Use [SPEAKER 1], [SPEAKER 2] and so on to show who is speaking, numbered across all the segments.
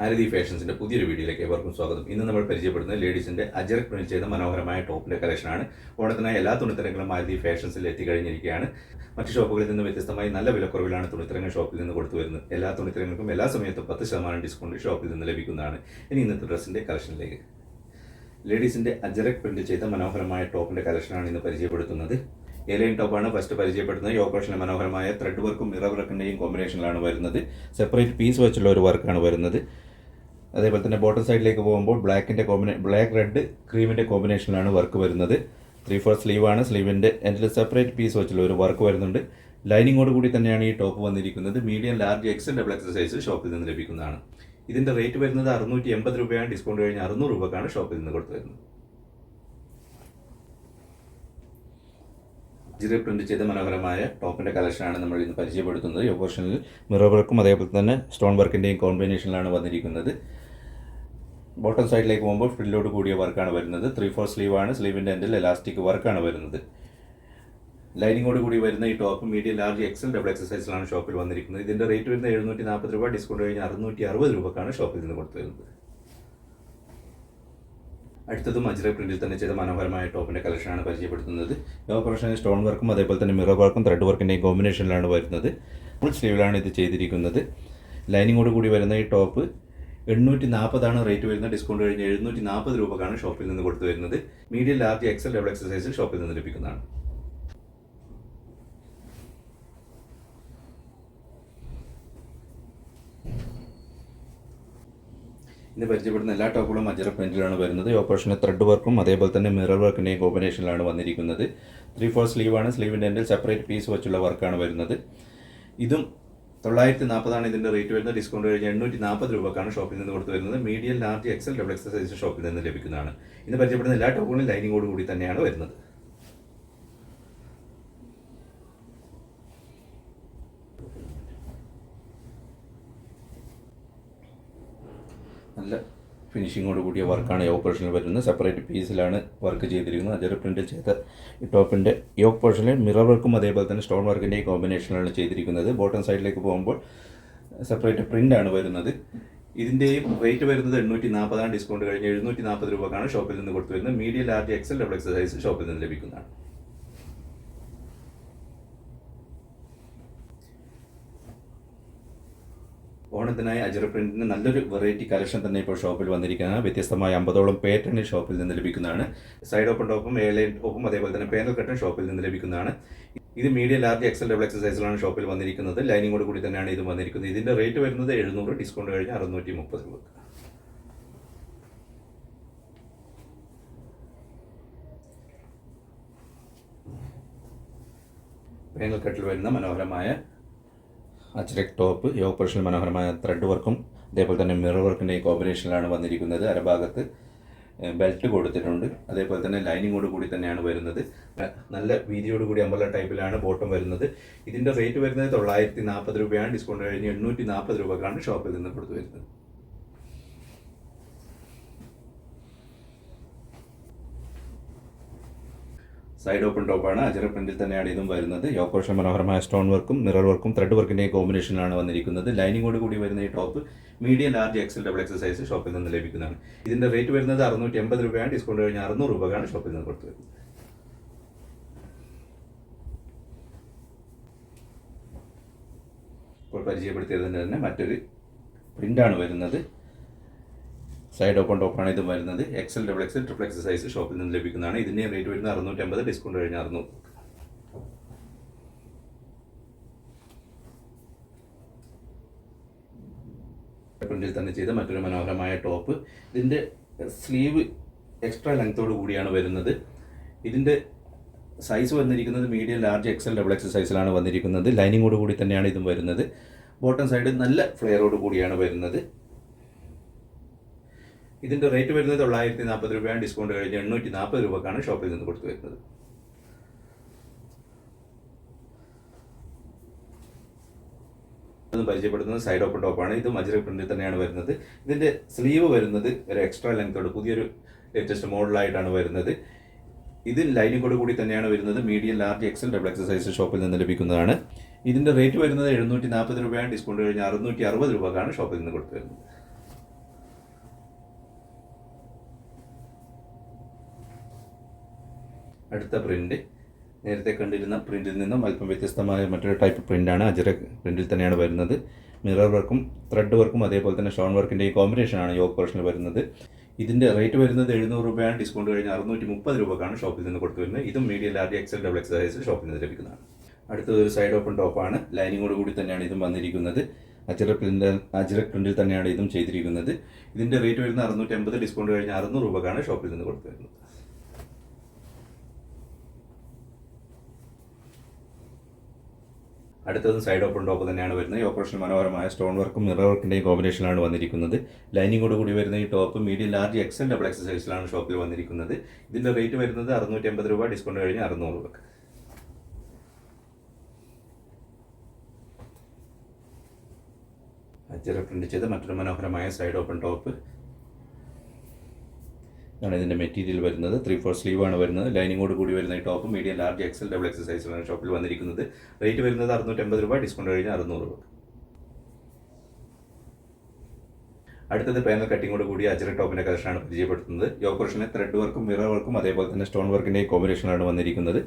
[SPEAKER 1] ആരതി ഫാഷൻസിന്റെ പുതിയൊരു വീഡിയോയിലേക്ക് ഏവർക്കും സ്വാഗതം. ഇന്ന് നമ്മൾ പരിചയപ്പെടുന്നത് ലേഡീസിന്റെ അജറക് പ്രിന്റ് ചെയ്ത മനോഹരമായ ടോപ്പിന്റെ കളക്ഷനാണ്. ഓണത്തിനായി എല്ലാ തുണിത്തരങ്ങളും മാരുതി ഫാഷൻസിൽ എത്തിക്കഴിഞ്ഞിരിക്കുകയാണ്. മറ്റ് ഷോപ്പുകളിൽ നിന്ന് വ്യത്യസ്തമായി നല്ല വിലക്കുറവിലാണ് തുണിത്തരങ്ങൾ ഷോപ്പിൽ നിന്ന് കൊടുത്തു വരുന്നത് എല്ലാ തുണിത്തരങ്ങൾക്കും എല്ലാ സമയത്തും പത്ത് ശതമാനം ഡിസ്കൗണ്ട് ഷോപ്പിൽ നിന്ന് ലഭിക്കുന്നതാണ്. ഇനി ഇന്നത്തെ ഡ്രസ്സിന്റെ കളക്ഷനിലേക്ക്. ലേഡീസിന്റെ അജറക് പ്രിന്റ് ചെയ്ത മനോഹരമായ ടോപ്പിന്റെ കളക്ഷനാണ് ഇന്ന് പരിചയപ്പെടുത്തുന്നത്. ഏലൈൻ ടോപ്പാണ് ഫസ്റ്റ് പരിചയപ്പെടുന്നത്. യോക്കോഷന് മനോഹരമായ ത്രെഡ് വർക്കും മിറർ വർക്കിന്റെയും കോമ്പിനേഷനിലാണ് വരുന്നത്. സെപ്പറേറ്റ് പീസ് വെച്ചുള്ള ഒരു വർക്കാണ് വരുന്നത്. അതേപോലെ തന്നെ ബോട്ടം സൈഡിലേക്ക് പോകുമ്പോൾ ബ്ലാക്കിന്റെ കോമ്പിനേ ബ്ലാക്ക് റെഡ് ക്രീമിന്റെ കോമ്പിനേഷനിലാണ് വർക്ക് വരുന്നത്. ത്രീ ഫോർ സ്ലീവാണ് സ്ലീവിന്റെ എൻഡിൽ സെപ്പറേറ്റ് പീസ് വെച്ചുള്ള ഒരു വർക്ക് വരുന്നുണ്ട്. ലൈനിങ്ങോട് കൂടി തന്നെയാണ് ഈ ടോപ്പ് വന്നിരിക്കുന്നത്. Medium large XL double XL size ഷോപ്പിൽ നിന്ന് ലഭിക്കുന്നതാണ്. ഇതിന്റെ റേറ്റ് വരുന്നത് അറുന്നൂറ്റി എൺപത് രൂപയാണ്. ഡിസ്കൗണ്ട് കഴിഞ്ഞ് അറുന്നൂറ് രൂപക്കാണ് ഷോപ്പിൽ നിന്ന് കൊടുത്തു വരുന്നത് ജിറി പ്രിന്റ് ചെയ്ത മനോഹരമായ ടോപ്പിന്റെ കളക്ഷനാണ് നമ്മൾ ഇന്ന് പരിചയപ്പെടുത്തുന്നത്. പോർഷനിൽ മിറർ വർക്കും അതേപോലെ തന്നെ സ്റ്റോൺ വർക്കിന്റെയും കോമ്പിനേഷനിലാണ് വന്നിരിക്കുന്നത്. ബോട്ടം സൈഡിലേക്ക് പോകുമ്പോൾ ഫ്രില്ലോട് കൂടിയ വർക്കാണ് വരുന്നത്. ത്രീ ഫോർ സ്ലീവ് ആണ്. സ്ലീവിന്റെ എൻഡിൽ എലാസ്റ്റിക് വർക്കാണ് വരുന്നത്. ലൈനിങ്ങോട് കൂടി വരുന്ന ഈ top medium large XL double എക്സസൈസിലാണ് ഷോപ്പിൽ വന്നിരിക്കുന്നത്. ഇതിന്റെ റേറ്റ് വരുന്നത് എഴുന്നൂറ്റി നാൽപ്പത് രൂപ ഡിസ്കൗണ്ട് കഴിഞ്ഞ് അറുന്നൂറ്റി അറുപത് രൂപക്കാണ് ഷോപ്പിൽ നിന്ന് കൊടുത്തു വരുന്നത് അടുത്തതും അജ്ര പ്രിന്റിൽ തന്നെ ചെയ്ത മനോഹരമായ ടോപ്പിന്റെ കളക്ഷനാണ് പരിചയപ്പെടുത്തുന്നത്. ഓപ്പറേഷൻ സ്റ്റോൺ വർക്കും അതേപോലെ തന്നെ മിറർ വർക്കും ത്രെഡ് വർക്കിന്റെയും കോമ്പിനേഷനിലാണ് വരുന്നത്. ഫുൾ സ്ലീവിലാണ് ഇത് ചെയ്തിരിക്കുന്നത്. ലൈനിങ്ങോട് കൂടി വരുന്ന ഈ ടോപ്പ് എണ്ണൂറ്റി നാൽപ്പതാണ് റേറ്റ് വരുന്നത്. ഡിസ്കൗണ്ട് കഴിഞ്ഞ് എഴുന്നൂറ്റി നാൽപ്പത് രൂപക്കാണ് ഷോപ്പിൽ നിന്ന് കൊടുത്തു വരുന്നത്. മീഡിയം ലാർജ് എക്സൽ ലെവൽ എക്സസൈസിൽ ഷോപ്പിൽ നിന്ന് ലഭിക്കുന്നതാണ്. ഇന്ന് പരിചയപ്പെടുന്ന എല്ലാ ടോപ്പുകളും അജറ പെന്റിലാണ് വരുന്നത്. ഈ ത്രെഡ് വർക്കും അതേപോലെ തന്നെ മിറർ വർക്കിന്റെയും കോമ്പിനേഷനിലാണ് വന്നിരിക്കുന്നത്. ത്രീ ഫോർ സ്ലീവാണ് സ്ലീവിന്റെ എന്റെ സെപ്പറേറ്റ് പീസ് വെച്ചുള്ള വർക്കാണ് വരുന്നത്. ഇതും തൊള്ളായിരത്തി നാൽപ്പതാണ് ഇതിന്റെ റേറ്റ് വരുന്നത്. ഡിസ്കൗണ്ട് കഴിഞ്ഞ് എണ്ണൂറ്റി നാൽപ്പത് രൂപക്കാണ് ഷോപ്പിൽ നിന്ന് കൊടുത്തു വരുന്നത്. Medium large XL double XL size ഷോപ്പിൽ നിന്ന് ലഭിക്കുന്നതാണ്. ഇന്ന് പരിചയപ്പെടുന്ന എല്ലാ ടോപ്പുകളും ലൈനിങ്ങോട് കൂടി തന്നെയാണ് വരുന്നത്. നല്ല ഫിനിഷിങ്ങോട് കൂടിയ വർക്കാണ് യോക്ക് പോർഷനിൽ വരുന്നത് സെപ്പറേറ്റ് പീസിലാണ് വർക്ക് ചെയ്തിരിക്കുന്നത്. അജറ പ്രിന്റ് ചെയ്ത ടോപ്പിന്റെ യോക്ക് പോർഷനിൽ മിറർ വർക്കും അതേപോലെ തന്നെ സ്റ്റോൺ വർക്കിന്റെ കോമ്പിനേഷനിലാണ് ചെയ്തിരിക്കുന്നത്. ബോട്ടം സൈഡിലേക്ക് പോകുമ്പോൾ സെപ്പറേറ്റ് ആണ് വരുന്നത്. ഇതിന്റെയും റേറ്റ് വരുന്നത് എണ്ണൂറ്റി നാൽപ്പതാണ് ഡിസ്കൗണ്ട് കഴിഞ്ഞ് എഴുന്നൂറ്റി നാൽപ്പത് രൂപക്കാണ് ഷോപ്പിൽ നിന്ന് കൊടുത്തു വരുന്നത്. Medium large XL double XL size ഷോപ്പിൽ നിന്ന് ലഭിക്കുന്നതാണ്. ഓണത്തിനായി അജറ പ്രിന്റിന് നല്ലൊരു വെറൈറ്റി കളക്ഷൻ തന്നെ ഇപ്പോൾ ഷോപ്പിൽ വന്നിരിക്കുന്നതാണ് വ്യത്യസ്തമായ അമ്പതോളം പേറ്റേൺ ഷോപ്പിൽ നിന്ന് ലഭിക്കുന്നതാണ്. സൈഡ് ഓപ്പൺ ടോപ്പും എ ലൈൻ ടോപ്പും അതേപോലെ തന്നെ പേനൽ കട്ടും ഷോപ്പിൽ നിന്ന് ലഭിക്കുന്നതാണ്. ഇത് medium large XL double XL സൈസിലാണ് ഷോപ്പിൽ വന്നിരിക്കുന്നത്. ലൈനിങ്ങോട് കൂടി തന്നെയാണ് ഇത് വന്നിരിക്കുന്നത്. ഇതിന്റെ റേറ്റ് വരുന്നത് എഴുന്നൂറ് ഡിസ്കൗണ്ട് കഴിഞ്ഞ് അറുന്നൂറ്റി മുപ്പത് രൂപ പേനൽ കട്ടിൽ വരുന്ന മനോഹരമായ അച്ചരക് ടോപ്പ് ഈ ഓപ്പറേഷനിൽ മനോഹരമായ ത്രെഡ് വർക്കും അതേപോലെ തന്നെ മിറർ വർക്കിന്റെ ഈ കോമ്പിനേഷനിലാണ് വന്നിരിക്കുന്നത്. അരഭാഗത്ത് ബെൽറ്റ് കൊടുത്തിട്ടുണ്ട്. അതേപോലെ തന്നെ ലൈനിങ്ങോട് കൂടി തന്നെയാണ് വരുന്നത്. നല്ല വീതിയോട് കൂടി അമ്പല ടൈപ്പിലാണ് ബോട്ടം വരുന്നത്. ഇതിന്റെ റേറ്റ് വരുന്നത് തൊള്ളായിരത്തി നാൽപ്പത് രൂപയാണ്. ഡിസ്കൗണ്ട് കഴിഞ്ഞ് എണ്ണൂറ്റി നാൽപ്പത് രൂപക്കാണ് ഷോപ്പിൽ നിന്ന് കൊടുത്തു വരുന്നത്. സൈഡ് ഓപ്പൺ ടോപ്പാണ് അജറ പ്രിന്റിൽ തന്നെയാണ് ഇതും വരുന്നത്. യോക്കോഷം മനോഹരമായ സ്റ്റോൺ വർക്കും മിറർ വർക്കും ത്രെഡ് വർക്കിന്റെ കോമ്പിനേഷനിലാണ് വന്നിരിക്കുന്നത്. ലൈനിങ്ങോട് കൂടി വരുന്ന ഈ top medium large XL double XL size ഷോപ്പിൽ നിന്ന് ലഭിക്കുന്നതാണ്. ഇതിന്റെ റേറ്റ് വരുന്നത് അറുന്നൂറ്റി എൺപത് രൂപയാണ്. ഡിസ്കൗണ്ട് കഴിഞ്ഞ് അറുന്നൂറ് രൂപയാണ് ഷോപ്പിൽ നിന്ന് കൊടുത്തു വരുന്നത് ഇപ്പോൾ പരിചയപ്പെടുത്തിയത് തന്നെ മറ്റൊരു പ്രിന്റാണ് വരുന്നത്. സൈഡ് ഓപ്പൺ ടോപ്പാണ് ഇത് വരുന്നത്. XL double XL triple X size ഷോപ്പിൽ നിന്ന് ലഭിക്കുന്നതാണ്. ഇതിന്റെ റേറ്റ് വരുന്നത് അറുന്നൂറ്റി അമ്പത് ഡിസ്കൗണ്ട് കഴിഞ്ഞ് അറുന്നൂറ് പ്രിന്റിൽ തന്നെ ചെയ്ത മറ്റൊരു മനോഹരമായ ടോപ്പ് ഇതിന്റെ സ്ലീവ് എക്സ്ട്രാ ലെങ്ത്തോട് കൂടിയാണ് വരുന്നത്. ഇതിന്റെ സൈസ് വന്നിരിക്കുന്നത് medium large XL double XL സൈസിലാണ് വന്നിരിക്കുന്നത്. ലൈനിങ്ങോട് കൂടി തന്നെയാണ് ഇതും വരുന്നത്. ബോട്ടം സൈഡ് നല്ല ഫ്ലെയറോട് കൂടിയാണ് വരുന്നത്. ഇതിന്റെ റേറ്റ് വരുന്നത് തൊള്ളായിരത്തി നാൽപ്പത് രൂപയാണ്. ഡിസ്കൗണ്ട് കഴിഞ്ഞ് എണ്ണൂറ്റി നാൽപ്പത് രൂപക്കാണ് ഷോപ്പിൽ നിന്ന് കൊടുത്തു വരുന്നത്. പരിചയപ്പെടുന്നത് സൈഡ് ഓപ്പൺ ടോപ്പാണ് ഇത് മജുര പ്രിന്റിൽ തന്നെയാണ് വരുന്നത്. ഇതിന്റെ സ്ലീവ് വരുന്നത് ഒരു എക്സ്ട്രാ ലെങ്തോട് പുതിയൊരു ലേറ്റസ്റ്റ് മോഡലായിട്ടാണ് വരുന്നത്. ഇത് ലൈനിങ്ങോട് കൂടി തന്നെയാണ് വരുന്നത്. Medium large XL double XL size ഷോപ്പിൽ നിന്ന് ലഭിക്കുന്നതാണ്. ഇതിന്റെ റേറ്റ് വരുന്നത് എഴുന്നൂറ്റി നാൽപ്പത് രൂപയാണ്. ഡിസ്കൗണ്ട് കഴിഞ്ഞ് അറുന്നൂറ്റി അറുപത് രൂപക്കാണ് ഷോപ്പിൽ നിന്ന് കൊടുത്തു വരുന്നത്. അടുത്ത പ്രിന്റ് നേരത്തെ കണ്ടിരുന്ന പ്രിന്റിൽ നിന്നും അല്പം വ്യത്യസ്തമായ മറ്റൊരു ടൈപ്പ് പ്രിന്റാണ് അജറക് പ്രിന്റിൽ തന്നെയാണ് വരുന്നത്. മിറർ വർക്കും ത്രെഡ് വർക്കും അതേപോലെ തന്നെ ഷോൺ വർക്കിന്റെ ഈ കോമ്പിനേഷനാണ് യോഗ പോർഷനിൽ വരുന്നത്. ഇതിന്റെ റേറ്റ് വരുന്നത് എഴുന്നൂറ് രൂപയാണ്. ഡിസ്കൗണ്ട് കഴിഞ്ഞ് അറുന്നൂറ്റി മുപ്പത് രൂപക്കാണ് ഷോപ്പിൽ നിന്ന് കൊടുത്തു വരുന്നത് ഇതും medium large XL double X size ഷോപ്പിൽ നിന്ന് ലഭിക്കുന്നതാണ്. അടുത്തത് ഒരു സൈഡ് ഓപ്പൺ ടോപ്പാണ് ലൈനിങ്ങോട് കൂടി തന്നെയാണ് ഇതും വന്നിരിക്കുന്നത്. അജിറ പ്രിന്റ് അജിറ പ്രിന്റിൽ തന്നെയാണ് ഇതും ചെയ്തിരിക്കുന്നത്. ഇതിന്റെ റേറ്റ് വരുന്നത് അറുന്നൂറ്റി അമ്പത് ഡിസ്കൗണ്ട് കഴിഞ്ഞ് അറുന്നൂറ് രൂപക്കാണ് ഷോപ്പിൽ നിന്ന് കൊടുത്തു വരുന്നത് അടുത്തത് സൈഡ് ഓപ്പൺ ടോപ്പ് തന്നെയാണ് വരുന്നത്. ഈ ഓപ്പറേഷൻ മനോഹരമായ സ്റ്റോൺ വർക്കും മിറർ വർക്കിന്റെയും കോമ്പിനേഷനാണ് വന്നിരിക്കുന്നത്. ലൈനിങ്ങോട് കൂടി വരുന്ന ഈ top medium large XL double X സൈസിലാണ് ഷോപ്പിൽ വന്നിരിക്കുന്നത്. ഇതിന്റെ റേറ്റ് വരുന്നത് അറുന്നൂറ്റി അമ്പത് രൂപ ഡിസ്കൗണ്ട് കഴിഞ്ഞ് അറുന്നൂറ് രൂപ. അച്ചറ പ്രിന്റ് ചെയ്ത മറ്റൊരു മനോഹരമായ സൈഡ് ഓപ്പൺ ടോപ്പ് ഇതാണ് ഇതിന്റെ മെറ്റീരിയൽ വരുന്നത്. ത്രീ ഫോർ ആണ് വരുന്നത്. ലൈനിങ്ങോട് കൂടി വരുന്ന ഈ top medium large XL double XL സൈസിലാണ് ഷോപ്പിൽ വന്നിരിക്കുന്നത്. റേറ്റ് വരുന്നത് അറുന്നൂറ്റമ്പത് രൂപ ഡിസ്കൗണ്ട് കഴിഞ്ഞാൽ അറുന്നൂറ് രൂപ. അടുത്തത് പാനൽ കട്ടിങ്ങോട് കൂടി അജറ ടോപ്പിന്റെ കളക്ഷനാണ് പരിചയപ്പെടുത്തുന്നത്. യോക്കോഷന് ത്രെഡ് വർക്കും മിറർ വർക്കും അതേപോലെ തന്നെ സ്റ്റോൺ വർക്കിന്റെ കോമ്പിനേഷനാണ് വന്നിരിക്കുന്നത്.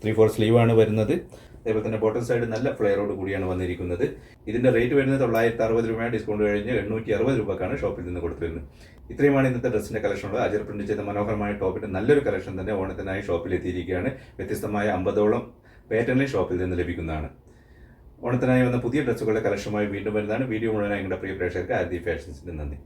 [SPEAKER 1] ത്രീ ഫോർ സ്ലീവ് ആണ് വരുന്നത്. അതേപോലെ തന്നെ ബോട്ടം സൈഡ് നല്ല ഫ്ലെയറോട് കൂടിയാണ് വന്നിരിക്കുന്നത്. ഇതിന്റെ റേറ്റ് വരുന്നത് തൊള്ളായിരത്തി അറുപത് രൂപയാണ് ഡിസ്കൗണ്ട് കഴിഞ്ഞ് എണ്ണൂറ്റി അറുപത് രൂപക്കാണ് ഷോപ്പിൽ നിന്ന് കൊടുത്തിരുന്നത്. ഇത്രയുമാണ് ഇന്നത്തെ ഡ്രസ്സിന്റെ കളക്ഷൻ ഉള്ളത്. അജർ പ്രിന്റ് ചെയ്ത മനോഹരമായ ടോപ്പിന്റെ നല്ലൊരു കളക്ഷൻ തന്നെ ഓണത്തിനായി ഷോപ്പിൽ എത്തിയിരിക്കുകയാണ്. വ്യത്യസ്തമായ അമ്പതോളം പാറ്റേണിൽ ഷോപ്പിൽ നിന്ന് ലഭിക്കുന്നതാണ്. ഓണത്തിനായി വന്ന പുതിയ ഡ്രസ്സുകളുടെ കളക്ഷനുമായി വീണ്ടും വരുന്നതാണ്. വീഡിയോ മുഴുവനായി നിങ്ങളുടെ പ്രിയ പ്രേക്ഷകർക്ക് ആദ്യ ഫാഷൻസിന്റെ നന്ദി.